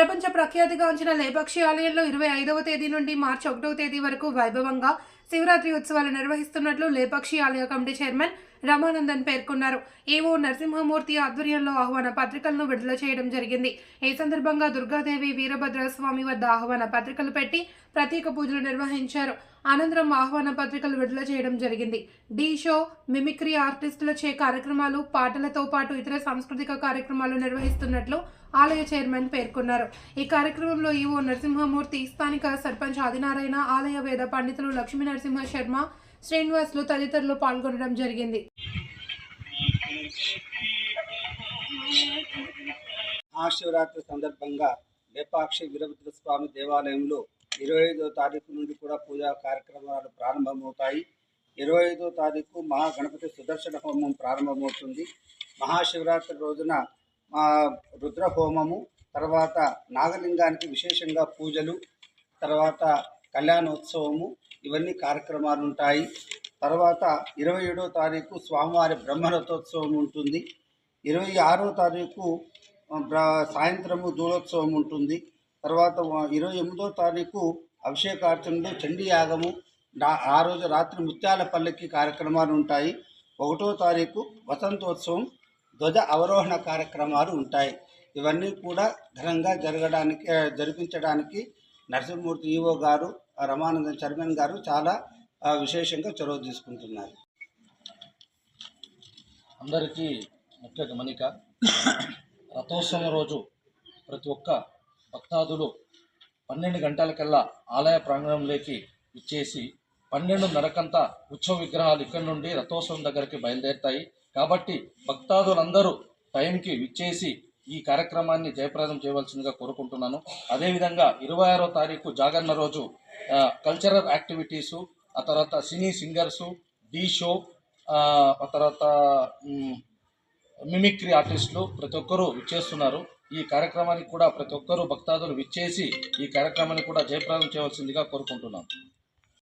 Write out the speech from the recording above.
ప్రపంచ ప్రఖ్యాతిగాంచిన లేపాక్షి ఆలయంలో ఇరవై ఐదవ తేదీ నుండి మార్చి ఒకటవ తేదీ వరకు వైభవంగా శివరాత్రి ఉత్సవాలు నిర్వహిస్తున్నట్లు లేపాక్షి ఆలయ కమిటీ చైర్మన్ రమానందన్ పేర్కొన్నారు. ఏవో నరసింహమూర్తి ఆధ్వర్యంలో ఆహ్వాన పత్రికలను విడుదల చేయడం జరిగింది. ఈ సందర్భంగా దుర్గాదేవి వీరభద్ర స్వామి వద్ద ఆహ్వాన పత్రికలు పెట్టి ప్రత్యేక పూజలు నిర్వహించారు. అనంతరం ఆహ్వాన పత్రికలు విడుదల చేయడం జరిగింది. డి షో మిమిక్రీ ఆర్టిస్టులచే కార్యక్రమాలు పాటలతో పాటు ఇతర సాంస్కృతిక కార్యక్రమాలు నిర్వహిస్తున్నట్లు ఆలయ చైర్మన్ పేర్కొన్నారు. ఈ కార్యక్రమంలో ఈవో నరసింహమూర్తి స్థానిక సర్పంచ్ ఆదినారాయణ ఆలయ వేద పండితులు లక్ష్మీ నరసింహ శర్మ శ్రీనివాసులు తదితరులు పాల్గొనడం జరిగింది. మహాశివరాత్రి సందర్భంగా లేపాక్షి వీరభద్ర స్వామి దేవాలయంలో ఇరవై ఐదో తారీఖు నుండి కూడా పూజా కార్యక్రమాలు ప్రారంభమవుతాయి. ఇరవై ఐదో తారీఖు మహాగణపతి సుదర్శన హోమం ప్రారంభమవుతుంది. మహాశివరాత్రి రోజున మా రుద్ర హోమము తర్వాత నాగలింగానికి విశేషంగా పూజలు తర్వాత కళ్యాణోత్సవము ఇవన్నీ కార్యక్రమాలు ఉంటాయి తర్వాత ఇరవై ఏడో తారీఖు స్వామివారి బ్రహ్మరథోత్సవం ఉంటుంది. ఇరవై ఆరో తారీఖు సాయంత్రము దూలోత్సవం ఉంటుంది. తర్వాత ఇరవై ఎనిమిదో తారీఖు అభిషేకార్చనలు చండీ యాగము ఆ రోజు రాత్రి ముత్యాల పల్లకి కార్యక్రమాలు ఉంటాయి ఒకటో తారీఖు వసంతోత్సవం ధ్వజ అవరోహణ కార్యక్రమాలు ఉంటాయి. ఇవన్నీ కూడా ఘనంగా జరగడానికి జరిపించడానికి నరసింహమూర్తి ఈవో గారు ఆ, రమానందన్ చైర్మన్ గారు చాలా విశేషంగా చొరవ తీసుకుంటున్నారు. అందరికీ ముఖ్య గమనిక రథోత్సవం రోజు ప్రతి ఒక్క భక్తాదులు పన్నెండు గంటలకల్లా ఆలయ ప్రాంగణంలోకి ఇచ్చేసి పన్నెండు నరకంతా ఉత్సవ విగ్రహాలు ఇక్కడి నుండి రథోత్సవం దగ్గరికి బయలుదేరుతాయి. కాబట్టి భక్తాదులందరూ టైంకి విచ్చేసి ఈ కార్యక్రమాన్ని జయప్రదం చేయవలసిందిగా కోరుకుంటున్నాను. అదేవిధంగా ఇరవై ఆరో తారీఖు జాగరణ రోజు కల్చరల్ యాక్టివిటీసు ఆ తర్వాత సినీ సింగర్సు డీ షో ఆ, తర్వాత మిమిక్రీ ఆర్టిస్టులు ప్రతి ఒక్కరూ విచ్చేస్తున్నారు. ఈ కార్యక్రమానికి కూడా ప్రతి ఒక్కరూ భక్తాదులు విచ్చేసి ఈ కార్యక్రమాన్ని కూడా జయప్రదం చేయవలసిందిగా కోరుకుంటున్నాను